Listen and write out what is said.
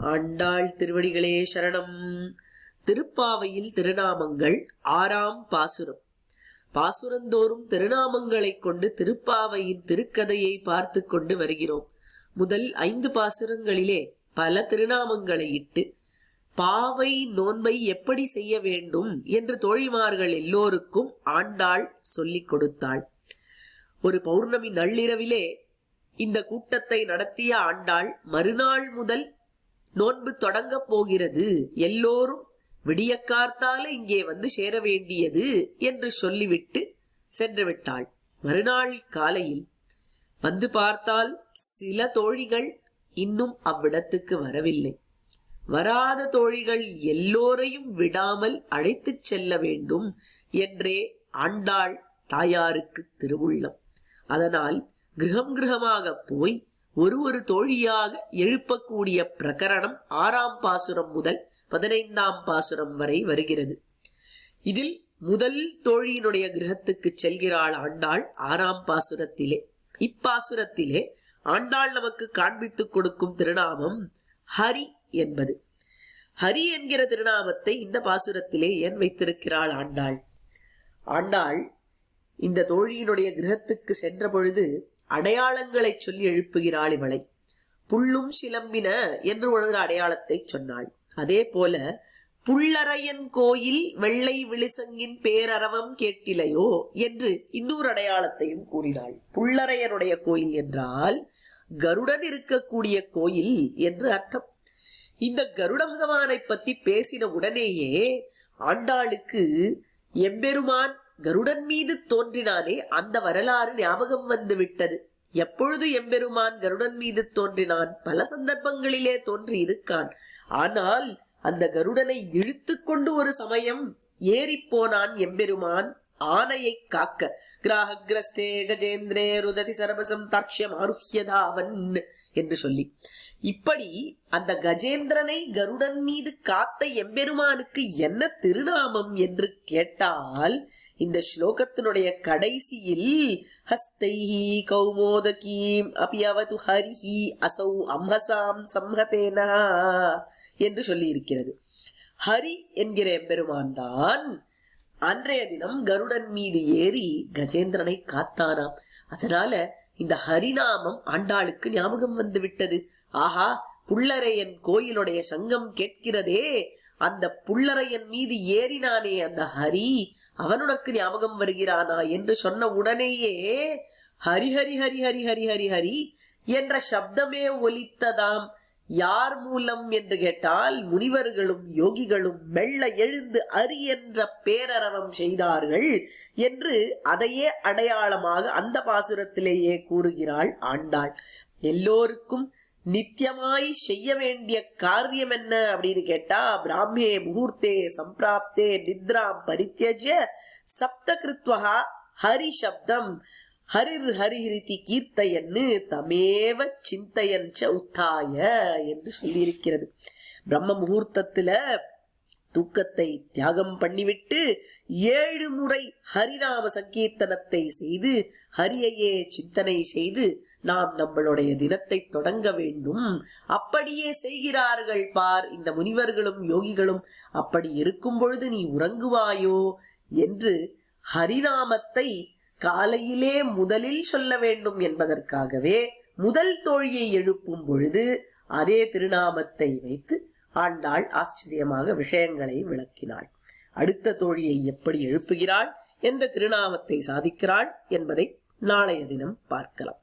ஆண்டாள் திருவடிகளே சரணம். திருப்பாவையில் திருநாமங்கள் ஆறாம் பாசுரம். பாசுரந்தோறும் திருநாமங்களைக் கொண்டு திருப்பாவையின் திருக்கதையை பார்த்து கொண்டு வருகிறோம். முதல் ஐந்து பாசுரங்களிலே பல திருநாமங்களை இட்டு பாவை நோன்பை எப்படி செய்ய வேண்டும் என்று தோழிமார்கள் எல்லோருக்கும் ஆண்டாள் சொல்லிக் கொடுத்தாள். ஒரு பௌர்ணமி நள்ளிரவிலே இந்த கூட்டத்தை நடத்திய ஆண்டாள் மறுநாள் முதல் நோன்பு தொடங்கப் போகிறது. எல்லோரும் விடியக்கார்த்தால இங்கே வந்து சேர வேண்டியது என்று சொல்லிவிட்டு சென்று விட்டாள் மறுநாள் காலையில் வந்து பார்த்தால் சில தோழிகள் இன்னும் அவ்விடத்துக்கு வரவில்லை. வராத தோழிகள் எல்லோரையும் விடாமல் அழைத்துச் செல்ல வேண்டும் என்றே ஆண்டாள் தாயாருக்கு திருவுள்ளம். அதனால் கிரகம் கிரகமாக போய் ஒரு ஒரு தோழியாக எழுப்பக்கூடிய பிரகரணம் ஆறாம் பாசுரம் முதல் பதினைந்தாம் பாசுரம் வரை வருகிறது. இதில் முதல் தோழியினுடைய கிரகத்துக்கு செல்கிறாள் ஆண்டாள் ஆறாம் பாசுரத்திலே. இப்பாசுரத்திலே ஆண்டாள் நமக்கு காண்பித்துக் கொடுக்கும் திருநாமம் ஹரி என்பது. ஹரி என்கிற திருநாமத்தை இந்த பாசுரத்திலே ஏன் வைத்திருக்கிறாள் ஆண்டாள்? ஆண்டாள் இந்த தோழியினுடைய கிரகத்துக்கு சென்ற பொழுது அடையாளங்களை சொல்லி எழுப்புகிறாள் இவளை. புல்லும் சிலம்பின என்று உணர்ந்த அடையாளத்தை சொன்னாள். அதே போல புள்ளரையன் கோயில் வெள்ளை விழிசங்கின் பேரரவம் கேட்டிலையோ என்று இன்னொரு அடையாளத்தையும் கூறினாள். புள்ளரையனுடைய கோயில் என்றால் கருடன் இருக்கக்கூடிய கோயில் என்று அர்த்தம். இந்த கருட பகவானை பத்தி பேசின உடனேயே ஆண்டாளுக்கு எம்பெருமான் கருடன் மீது தோன்றினானே அந்த வரலாறு ஞாபகம் வந்து விட்டது. எப்பொழுது எம்பெருமான் கருடன் மீது தோன்றினான்? பல சந்தர்ப்பங்களிலே தோன்றி இருக்கான் ஆனால் அந்த கருடனை இழுத்து கொண்டு ஒரு சமயம் ஏறி போனான் எம்பெருமான். ஆனையை காக்க கிராஹகிரஸ்தே கஜேந்திரே ருததி சரபசம் தாட்சியம் ஆருஹ்யதாவன் என்று சொல்லி. இப்படி அந்த கஜேந்திரனை கருடன் மீது காத்த எம்பெருமானுக்கு என்ன திருநாமம் என்று கேட்டால் இந்த ஸ்லோகத்தினுடைய கடைசியில் ஹஸ்தைஹி கௌமோதகீம் அபியவது ஹரிஹி அசௌ அம்ஹசாம் சம்ஹதேனா என்று சொல்லி இருக்கிறது ஹரி என்கிற எம்பெருமான் தான் அன்றைய தினம் கருடன் மீது ஏறி கஜேந்திரனை காத்தானாம். அதனால இந்த ஹரிநாமம் ஆண்டாளுக்கு ஞாபகம் வந்து விட்டது. ஆஹா புள்ளரையன் கோயிலுடைய சங்கம் கேட்கிறதே. அந்த புள்ளரையன் மீது ஏறினானே அந்த ஹரி. அவன் உனக்கு ஞாபகம் வருகிறானா என்று சொன்ன உடனேயே ஹரி ஹரி ஹரி ஹரி ஹரி ஹரி ஹரி என்ற சப்தமே ஒலித்ததாம். யார் மூலம் என்று கேட்டால் முனிவர்களும் யோகிகளும் மெல்ல எழுந்து அரி என்ற பேரரவம் செய்தார்கள் என்று அதையே அடையாளமாக அந்த பாசுரத்திலேயே கூறுகிறாள் ஆண்டாள். எல்லோருக்கும் நித்தியமாய் செய்ய வேண்டிய காரியம் என்ன அப்படின்னு கேட்டா பிராமே முகூர்த்தே சம்பிராப்தே நித்ராம் பரித்தியஜ சப்த கிருத்வகா ஹரி சப்தம். ஹரிர் ஹரிஹிரிதி கீர்த்தையன்னு தமேவ சிந்தையன் ச உத்தாய என்று சொல்லியிருக்கிறது. பிரம்ம முகூர்த்தத்துல தூக்கத்தை தியாகம் பண்ணிவிட்டு ஏழு முறை ஹரிநாம சங்கீர்த்தனத்தை செய்து ஹரியையே சிந்தனை செய்து நாம் நம்மளுடைய தினத்தை தொடங்க வேண்டும். அப்படியே செய்கிறார்கள் பார் இந்த முனிவர்களும் யோகிகளும். அப்படி இருக்கும் பொழுது நீ உறங்குவாயோ என்று ஹரிநாமத்தை காலையிலே முதலில் சொல்ல வேண்டும் என்பதற்காகவே முதல் தோழியை எழுப்பும் பொழுது அதே திருநாமத்தை வைத்து ஆண்டாள் ஆச்சரியமாக விஷயங்களை விளக்கினாள். அடுத்த தோழியை எப்படி எழுப்புகிறாள்? எந்த திருநாமத்தை சாதிக்கிறாள்? என்பதை நாளைய தினம் பார்க்கலாம்.